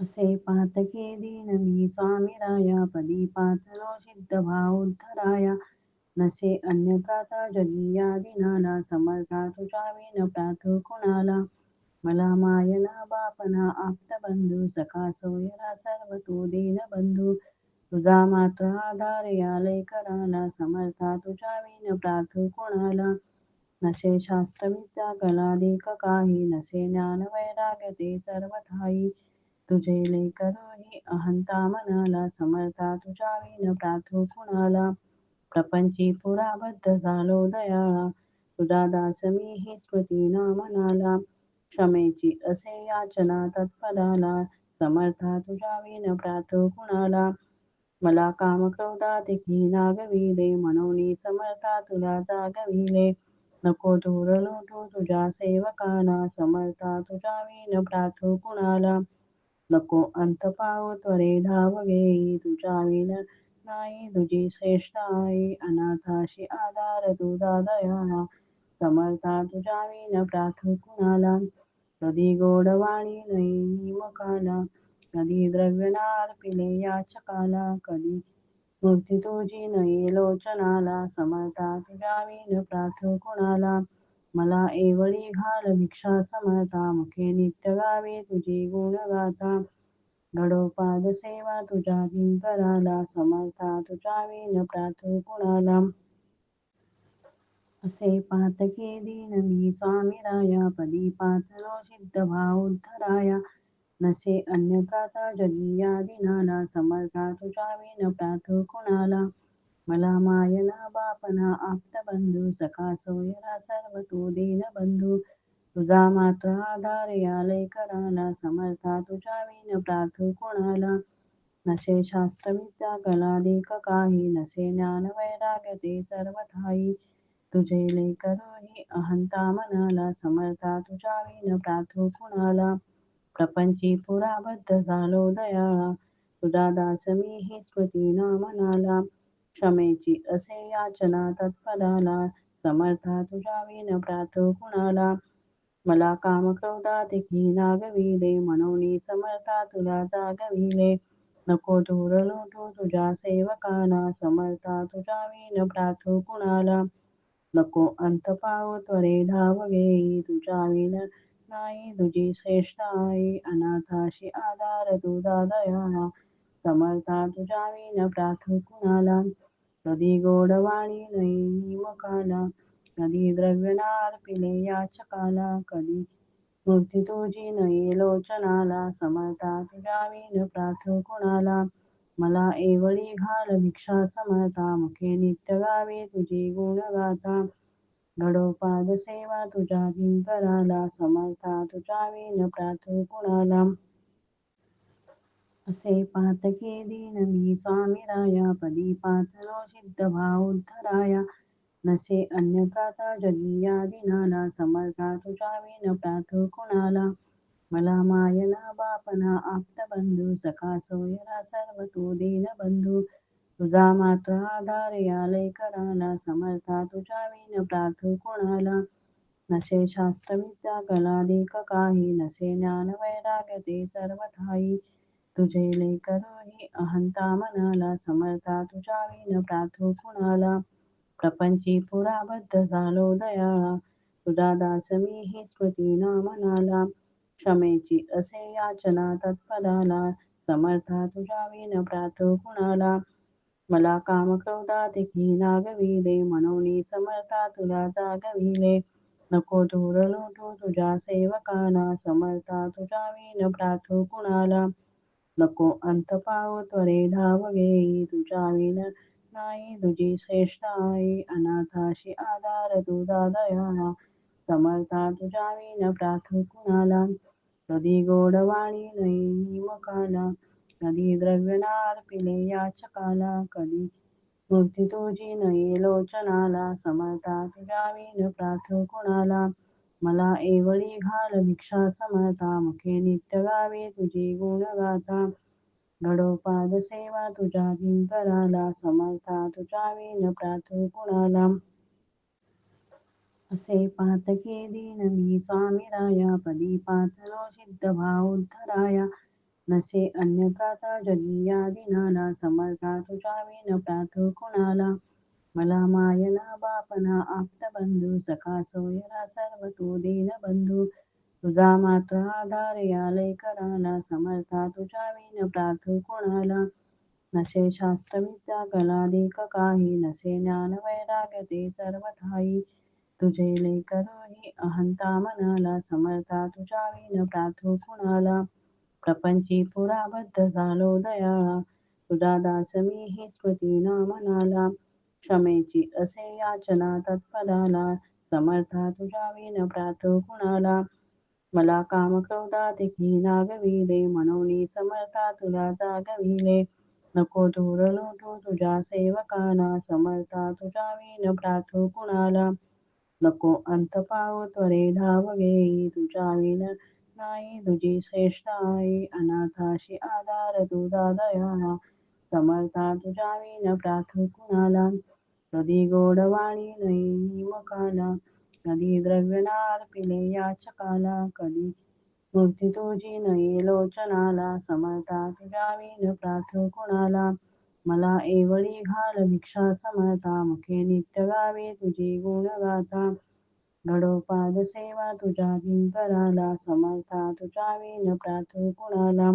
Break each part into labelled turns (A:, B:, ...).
A: असे पातके दीन मी स्वामीराया पदी पाचलो सिद्ध भावोद्धराया नसे अन्य प्राता जगी या समर्था तुझ्या विन प्रार्थू कुणाला. मला मायना बापना आप्तबंधू सखा सोयरा सर्व तो दीनबंधू तुझा मात्र आधार या कराला समर्था तुझ्या विन प्रार्थू कुणाला. नशे शास्त्र विद्या कला देख काही, नसे ज्ञान वैराग्य ते सर्व ठाई तुझे लेकर ही अहंता मनाला समर्था तुझ्या विन प्रार्थू कुणाला प्रपंची पुराबद्ध झालो दयाळा तुझा दास मी ही स्मृती ना म्हणाला क्षमेची असे याचना तत्पराला, समर्था तुझ्या विन प्रार्थू कुणाला मला काम क्रोधातिकी नागविले म्हणून समर्था तुला जागविले। नको दूर लोटू तुझ्या सेवकाला, समर्था तुझ्या विन प्रार्थू कुणाला नको अंत पावो त्वरे धाव घेई तुझ्या विन नाही तुझी श्रेष्ठ आई अनाथाशी आधार तुझा दयाळा समर्था तुझ्या विन प्रार्थू कुणाला कधी गोडवाणी नाही मुखाला कधी द्रव्यनार पिले याचकाला कधी मूर्ती तुझी नये लोचनाला, समर्था तुझ्या विन प्रार्थू कुणाला मला एवढी घाल भिक्षा समर्था मुखे नित्य गावे तुझी गुणगाथा घडोपाद सेवा तुझ्या किंकराला समर्था तुझ्या विन प्रार्थू कुणाला असे पातके दीन मी स्वामीराया, पदी पाचलो सिद्ध भावोद्धराया नसे अन्य प्राता जगी या दिनाला, समर्था तुझ्या विन प्रार्थू कुणाला मला मायना बापना आप्तबंधू सखा सोयरा सर्व तू दीन बंधू. तुझा मात्र आधार या कराला समर्था तुझ्या विन प्रार्थू कोणाला? नसे शास्त्र विद्या कला देख काही नसे ज्ञान वैराग्य ते सर्व ठाई तुझे लेकरोही अहंता मनाला समर्था तुझ्या विन प्रार्थू कुणाला? प्रपंची पुराबद्ध झालो दयाळा. तुझा दास मी ही स्मृती ना म्हणाला क्षमेची असे याचना तत्पराला समर्था तुझ्या विन प्रार्थू कुणाला मला काम क्रोधातिकी नागविले म्हणून समर्था तुला जागविले। नको दूर लोटू तुझ्या सेवकाला समर्था तुझ्या विन प्रार्थू कुणाला नको अंत पावो त्वरे धाव घेई तुझ्या विन नाही, तुझी श्रेष्ठ आई, अनाथाशी आधार तुझा दयाळा समर्था तुझ्या विन प्रार्थू कुणाला नदी गोडवाणी नयी मुखाला कधी द्रव्यनार पिले याचकाला कधी मूर्ती तुझी नये लोचनाला समर्था तुझ्या विन कुणाला मला एवढी घाल भिक्षा समर्था मुखे नित्य गावी तुझी गुणगाथा घडोपाद सेवा तुझ्या भिंतराला समर्था तुझ्या प्राथ कुणाला असे पातके दीन मी स्वामीराया पदी पाचलो सिद्ध भावोद्धराया नसे अन्य प्राता जगी या दिनाला समर्था तुझ्या विन प्रार्थू कुणाला. मला मायना बापना आप्तबंधू सखा सोयरा सर्व तो दीनबंधू तुझा मात्र आधार या कराला समर्था तुझ्या विन प्रार्थू कुणाला. नसे शास्त्र विद्या कला देख काही, नसे ज्ञान वैराग्य ते सर्व ठाई तुझे लेकर ही अहंता मनाला, समर्था तुझ्या विन प्रार्थू कुणाला। प्रपंची पुराबद्ध झालो दयाळा तुझा दास मी ही स्मृती ना म्हणाला क्षमेची असे याचना तत्पराला, समर्था तुझ्या विन प्रार्थू कुणाला। मला काम क्रोधातिकी नागविले म्हणून समर्था तुला जागविले। नको दूर लोटू तुझ्या सेवकाला, समर्था तुझ्या विन प्रार्थू कुणाला। नको अंत पावो त्वरे धाव तुझ्या विन नाही तुझी श्रेष्ठ आई अनाथाशी आधार तुझा दयाळा समर्था तुझ्या विन प्रार्थू कुणाला कधी गोडवाणी नाही मुखाला कधी द्रव्यनार पिले याचकाला कधी मूर्ती तुझी नये लोचनाला, समर्था तुझ्या विन प्रार्थू कुणाला मला एवढी घाल भिक्षा समर्था मुखे नित्य गावे तुझी गुणगाथा घडोपाद सेवा तुझ्या किंकराला समर्था तुझ्या विन प्रार्थू कुणाला. असे पातके दीन मी स्वामीराया, पदी पाचलो सिद्ध भावोद्धराया नसे अन्य प्राता जगी या दिनाला समर्था तुझा विन प्रार्थू कुणाला. मला मायना बापना आप्त बंधू सखा सोयरा सर्व तू दीन बंधू. तुझा मात्र आधार यालय कराला समर्था तुझ्या विन प्रार्थू कोणाला? नसे शास्त्र विद्या कलाधिक काही नसे ज्ञान वैराग्य ते सर्व ठाई तुझे लेकरोही अहंता मनाला समर्था तुझ्या विन प्रार्थू कुणाला? प्रपंची पुराबद्ध झालो दयाळा तुझा दास मी ही स्मृती ना म्हणाला क्षमेची असे याचना तत्पदाला समर्था तुझ्या विन प्रार्थू कुणाला मला काम क्रोधात की नागविले म्हणून समर्था तुला जागविले। नको दूर लोटू तुझ्या सेवकाला समर्था तुझ्या विन प्रार्थू कुणाला नको अंत पाव त्वरे धाव घेई तुझ्या विन नाही तुझी श्रेष्ठ आई अनाथाशी आधार तुझा दयाळा समर्था तुझ्या विन प्रार्थू कुणाला कधी गोडवाणी नाही मकाला नदी द्रव्यनार पिले याचकाला कधी मूर्ती तुझी नये लोचनाला समर्था तुझ्या प्राथ कुणाला मला एवळी घाल भिक्षा समर्था मुखे नित्य गावी तुझी गुण गाथा घडोपाद सेवा तुझ्या किंकराला समर्था तुझ्या प्राथ कुणाला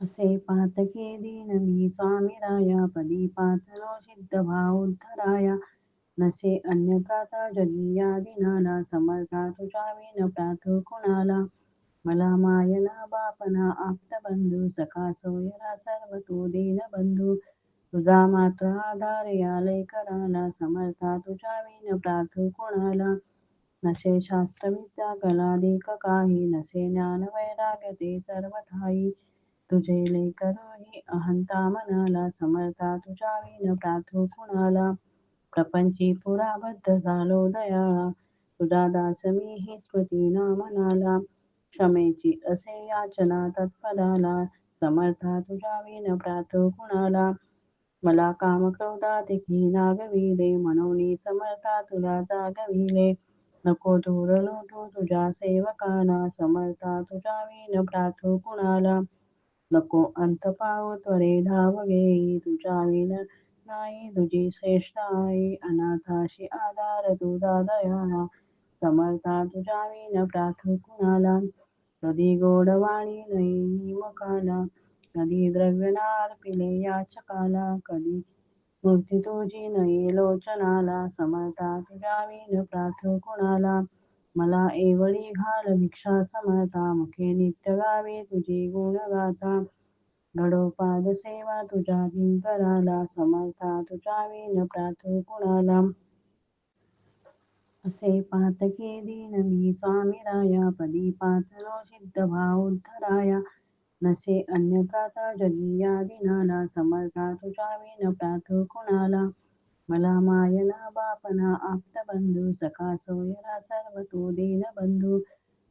A: असे पातके दीन मी स्वामी राया पदी पाचलो सिद्ध भाव उद्धराया. नसे अन्य प्राता जगी या दिनाला समर्था तुझ्या विन प्रार्थू कुणाला? मला मायना बापना आप्त बंधू सखा सोयरा सर्व तू दीन बंधू. तुझा मात्र आधार यालय कराला समर्था तुझ्या विन प्रार्थू कोणाला? नसे शास्त्र विद्या कलाधिक काही नसे ज्ञान वैराग्य ते सर्व ठाई तुझे लेकरोही अहंता मनाला समर्था तुझ्या विन प्रार्थू कुणाला? प्रपंची पुराबद्ध झालो दयाळा तुझा दास मी ही स्मृती ना मनाला क्षमेची असे याचना तत्पदाला समर्था तुझ्या विन प्रार्थू कुणाला? मला काम क्रोधा की नागविले म्हणून समर्था तुला जागविले. नको दूर लोटू तुझ्या सेवकाना समर्था तुझ्या विन प्रार्थू कुणाला? नको अंत पाव त्वरे धाव घेई तुझ्या विन नाही तुझी श्रेष्ठ आई अनाथाशी आधार तुझा दयाळा समर्था तुझ्या विन प्रार्थू कुणाला कधी गोडवाणी नाही मुखाला कधी द्रव्यनार पिले याचकाला कधी मूर्ती तुझी नये लोचनाला, समर्था तुझ्या विन कुणाला मला एवढी घाल भिक्षा समर्था मुखे नित्य गावे तुझी गुण गाथा घडोपाद सेवा तुझ्या किंकराला समर्था तुझ्या विन प्रार्थू कुणाला असे पातके दीन मी स्वामी राया, पदी पाचलो सिद्ध भाव उद्धराया। नसे अन्य प्राता जगी या दिनाला समर्था तुझ्या विन प्रार्थू कुणाला मला मायना बापना आप्त बंधू सखा सोयरा सर्व तू दीन बंधू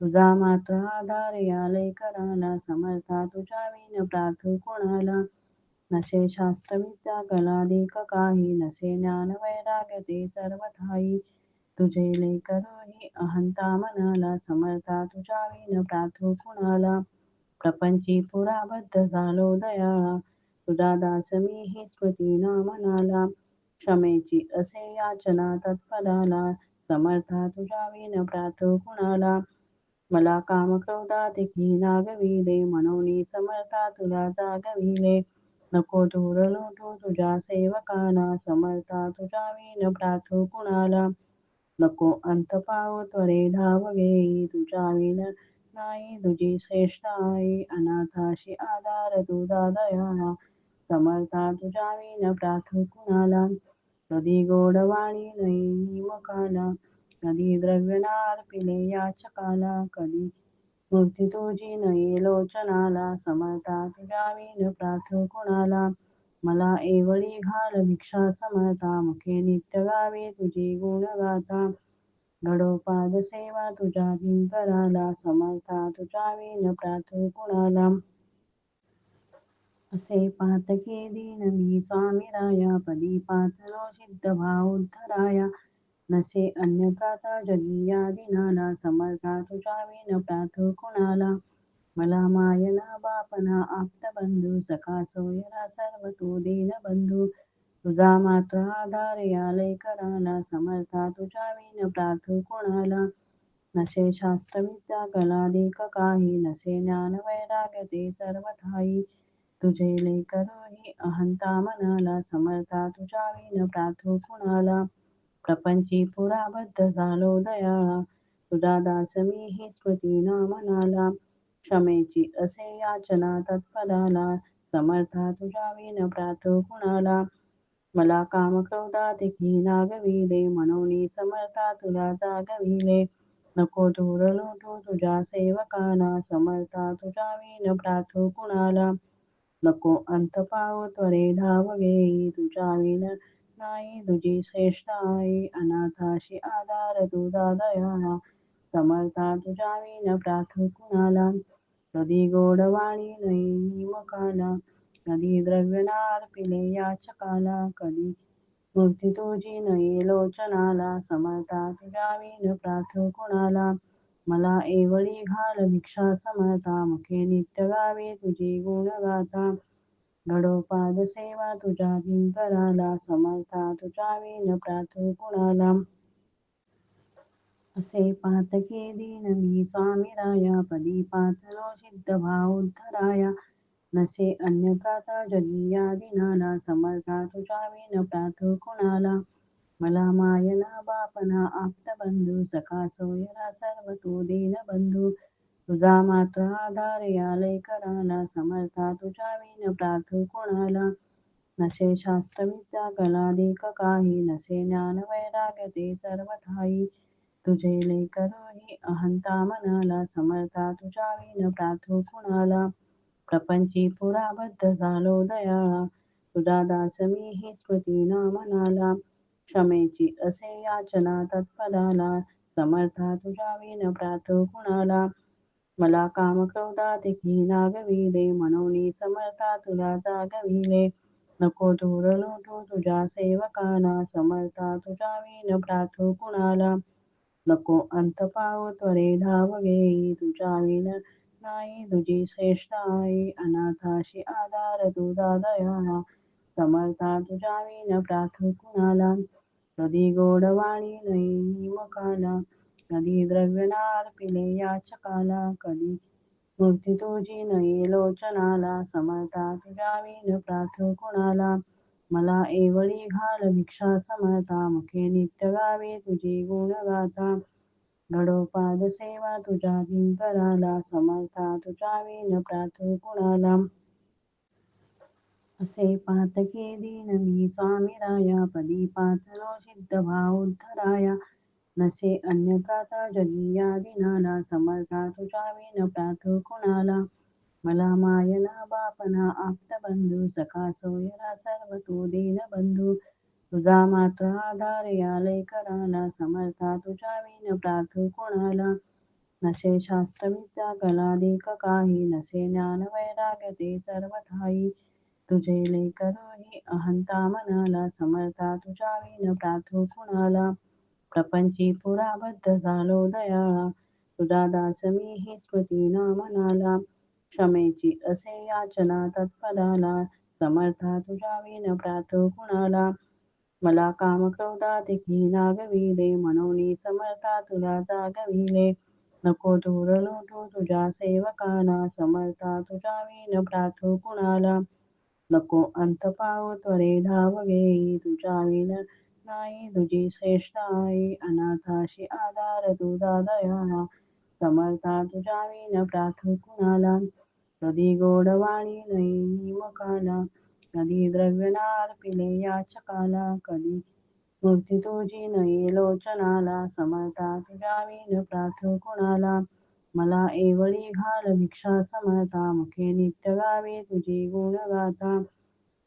A: तुझा मात्र आधार यालय कराला समर्था तुझ्या विन प्रार्थू कोणाला? नसे शास्त्र विद्या देख काही नसे ज्ञान वैराग्य ते सर्व ठाई तुझे लेकरोही अहंता मनाला समर्था तुझ्या विन प्रार्थू कुणाला? प्रपंची पुराबद्ध झालो दयाळा तुझा दास मी ही स्मृती ना म्हणाला क्षमेची असे याचना तत्पदाला समर्था तुझ्या विन प्रार्थ कुणाला? मला काम क्रोधात की नागविले म्हणून समर्था तुला जागविले. नको दूर लोटू तुझ्या सेवकाला समर्था तुझ्या विन प्रार्थ कुणाला? नको अंत पाव त्वरे धाव घेई तुझ्या विन नाही तुझी श्रेष्ठ आई अनाथाशी आधार तुझा दयाला. समर्था तुझ्या विन प्रार्थू कुणाला? कधी गोडवाणी नाही मुखाला कधी द्रव्यनार पिले याचकाला। कधी मूर्ती तुझी नये लोचनाला। समर्था तुझ्या विन प्रार्थू कुणाला? मला एवढी घाल भिक्षा समर्था। मुखे नित्य गावे तुझी गुण गाथा। घडोपाद सेवा तुझ्या किंकराला समर्था तुझ्या विन प्रार्थू कुणाला? असे पातके दीन मी स्वामी राया पदी पाचलो सिद्ध भाव उद्धराया। नसे अन्य प्राता जगिया दिनाला समर्था तुझ्या विन प्रार्थू कुणाला। मला मायना बापना आप्तबंधू सखा सोयरा सर्व तू दीन बंधू। तुझा मात्र आधार या कराला समर्था तुझ्या विन प्रार्थू कोणाला। नसे शास्त्र विद्या काही नसे ज्ञान वैराग्य ते सर्व तुझे लेकरोही अहंता मनाला, समर्था तुझ्या विन प्रार्थू कुणाला। प्रपंची पुराबद्ध झालो दयाळा, तुझा दास मी ही स्मृती ना मनाला क्षमेची असे याचना तत्पदाला समर्था तुझ्या विन प्रार्थू कुणाला। मला काम क्रोधातिकी नागविले म्हणून समर्था तुला जागविले। नको दूर लोटू तुझ्या सेवकाला, समर्था तुझ्या विन प्रार्थू कुणाला। नको अंत पाव त्वरे धाव घेई तुझ्या विन नाही तुझी श्रेष्ठ आई अनाथाशी आधार तुझा दयाळा समर्था तुझ्या विन प्रार्थू कुणाला कधी गोडवाणी नाही मुखाला कधी द्रव्यनार पिले याचकाला, कधी मूर्ती तुझी नये लोचनाला, समर्था तुझ्या विन प्रार्थू कुणाला मला एवढी घाल भिक्षा समर्था मुखे नित्य गावे तुझी गुणगाथा घडोपाद सेवा तुझ्या किंकराला समर्था तुझ्या विन प्रार्थू कुणाला असे पातके दीन मी स्वामी राया पदी पाचलो सिद्ध भाव उद्धराया। नसे अन्य प्राता जगी या दिनाला, समर्था तुझ्या विन प्रार्थू कुणाला मला मायना बापना आप्तबंधू सखा सोयरा सर्व तू दीन बंधू. तुझा मात्र आधार या कराला समर्था. तुझ्या विन प्रार्थू कोणाला? नसे शास्त्र विद्या कलाधिक काही. नसे ज्ञान वैराग्य ते सर्व ठाई तुझे लेकरोही अहंता मनाला समर्था. तुझ्या विन प्रार्थू कोणाला? प्रपंची पुराबद्ध झालो दयाळा तुझा दास मी ही स्मृती ना मनाला क्षमेची असे याचना तत्पदाला समर्था तुझ्या विन प्रार्थू कुणाला मला काम क्रोधातिकी नागविले म्हणून समर्था तुला जागविले नको दूर लोटू तुझ्या सेवकाला समर्था तुझ्या विन प्रार्थू कुणाला नको अंत पाव त्वरे धाव घेई तुझ्या विन नाही तुझी श्रेष्ठ आई अनाथाशी आधार तुझा दयाळा समर्था तुझ्या विन प्रार्थू कुणाला कधी गोडवाणी नाही मुखाला कधी द्रव्यनार पिले याचकाला कधी मूर्ती तुझी नये लोचनाला समर्था तुझ्या विन प्रार्थू कुणाला मला एवढी घाल भिक्षा समर्था मुखे नित्य गावे तुझी गुणगाथा घडोपाद सेवा तुझ्या किंकराला समर्था तुझ्या विन प्रार्थू कुणाला असे पातके दीन मी स्वामी राया पदी पाचलो सिद्ध भाव उद्धराया. नसे अन्य प्राता जगी या दिनाला समर्था तुझ्या विन प्रार्थू कुणाला. मला मायना बापना आप्तबंधू सखा सोयरा सर्व तो दीनबंधू तुझा मात्र आधार या कराला समर्था तुझ्या विन प्रार्थू कोणाला. नसे शास्त्र विद्या कलाधिक काही, नसे ज्ञान वैराग्य ते सर्व तुझे लेकरोही अहंता मनाला समर्था तुझ्या विन प्रार्थू कुणाला प्रपंची पुराबद्ध झालो दयाळा तुझा दास मी ही स्मृती ना मनाला क्षमेची असे याचना तत्पदाला समर्था तुझ्या विन प्रार्थू कुणाला मला काम क्रोधातिकी नागविले म्हणून समर्था तुला जागविले। नको दूर लोटू तुझ्या सेवकाला, समर्था तुझ्या विन प्रार्थू कुणाला नको अंत पाव त्वरे धाव घेई तुझ्या विन नाही तुझी श्रेष्ठ आई अनाथाशी आधार तुझा दयाळा समर्था तुझ्या विन प्रार्थू कुणाला कधी गोडवाणी नाही मुखाला कधी द्रव्यनार पिले याचकाला कधी मूर्ती तुझी नये लोचनाला, समर्था तुझ्या विन प्रार्थू कुणाला मला एवढी घाल भिक्षा समर्था मुखे नित्य गावे तुझी गुणगाथा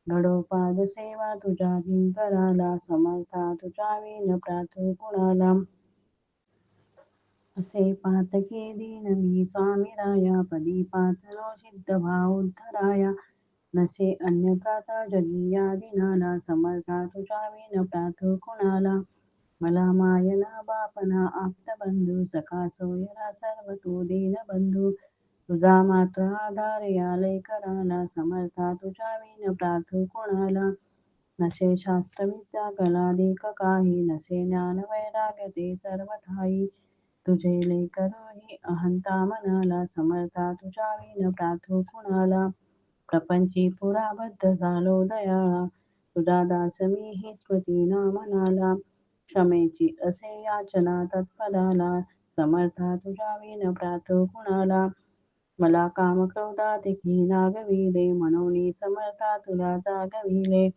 A: घडोपाद सेवा तुझ्या किंकराला समर्था तुझ्या विन प्रार्थू कुणाला असे पातके दीन मी स्वामी राया पदी पाचलो सिद्ध भाव उद्धराया. नसे अन्य प्राता जगी या दिनाला, समर्था तुझ्या विन प्रार्थू कुणाला मला मायना बापना आप्तबंधू सखा सोयरा सर्व तू दीन बंधू। तुझा मात्र आधार यालय कराला समर्था तुझ्या विन प्रार्थू कोणाला। नसे शास्त्र विद्या कलाधिक काही नसे ज्ञान वैराग्य ते सर्व ठाई तुझे लेकरही अहंता मनाला समर्था तुझ्या विन प्रार्थू कुणाला। प्रपंची पुराबद्ध झालो दयाळा तुझा दास मी ही स्मृती ना मनाला क्षमेची असे याचना तत्पदाला समर्था तुझ्या विन प्रार्थू कुणाला मला काम क्रोधाधिकी नागविले मनोनी समर्था तुला जागविले।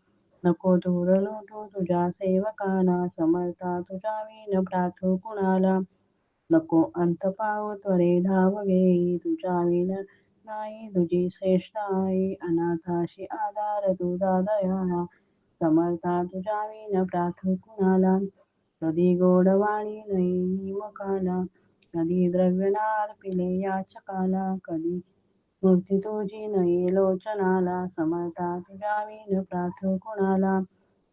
A: नको दूर लोटू तुझ्या सेवकाला समर्था तुझ्या विन प्रार्थू कुणाला नको अंत पावू त्वरे धाव घेई तुझ्या विन नाही, तुझी श्रेष्ठ आई, अनाथाशी आधार तुझा दयाळा समर्था तुझ्या विन प्रार्थू कुणाला कधी गोडवाणी नाही मुखाला कधी द्रव्य नार्पिले याचकाला. कधी मूर्ती तुझी नये लोचनाला. समर्था तुझ्या विन प्रार्थू कुणाला?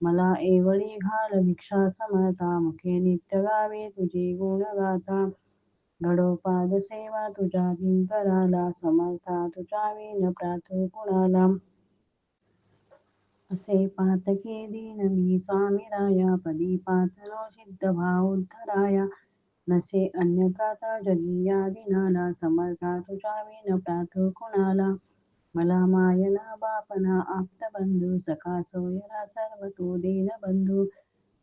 A: मला एवढी घाल भिक्षा समर्था. मुखे नित्य गावी तुझी गुणगाथा घडोपाद सेवा तुझ्या किंकराला समर्था तुझ्या विन प्रार्थू कुणाला? असे पातके दीन मी स्वामी राया पदी पाचलो सिद्ध भाव उद्धराया. नसे अन्य प्राता जगिया दिनाला समर्था तुझ्या विन कुणाला? मला मायना बापना आप्त बंधू सखा सोयरा सर्व तू दीन बंधू.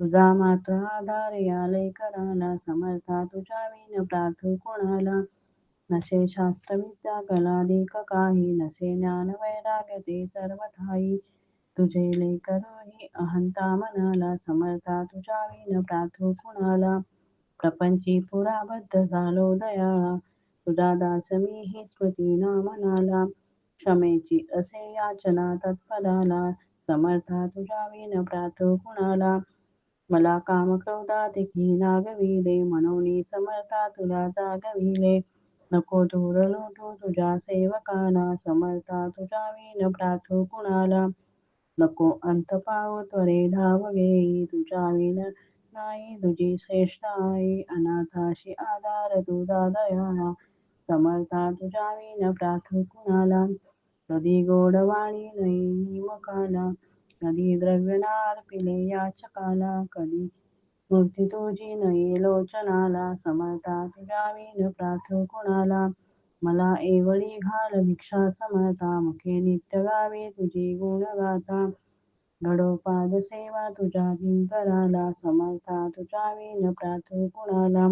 A: तुझा मात्र आधार यालय कराला समर्था तुझ्या विन कुणाला कोणाला? नसे शास्त्र विद्या कलाधिक काही नसे ज्ञान वैराग्य ते सर्व ठाई तुझे लेकरू ही अहंता मनाला, समर्था तुझ्या विन प्रार्थू कुणाला। प्रपंची पुराबद्ध झालो दयाळा तुझा दास मी ही स्मृती ना मनाला। क्षमेची असे याचना तत्पदाला समर्था तुझ्या विन प्रार्थू कुणाला। मला काम क्रोधाधिकी नागविले मनोनी समर्था तुला जागविले। नको दूर लोटू तुझ्या सेवकाला, समर्था तुझ्या विन प्रार्थू कुणाला। नको अंत पावू त्वरे धाव तुझ्या विन नाही तुझी श्रेष्ठ आई अनाथाशी आधार तुझा दयाळा समर्था तुझ्या विन प्रार्थू कुणाला कधी गोड वाणी नाही मुखाला कधी द्रव्य नार्पिले याचकाला कधी मूर्ती तुझी नये लोचनाला, समर्था तुझ्या विन प्रार्थू कुणाला मला एवळी घाल भिक्षा समता मुखे नित्य गावे तुझी गुण गाता. घडोपाद सेवा तुझ्या कराला समर्था तुझ्या विन प्रार्थू कुणाला.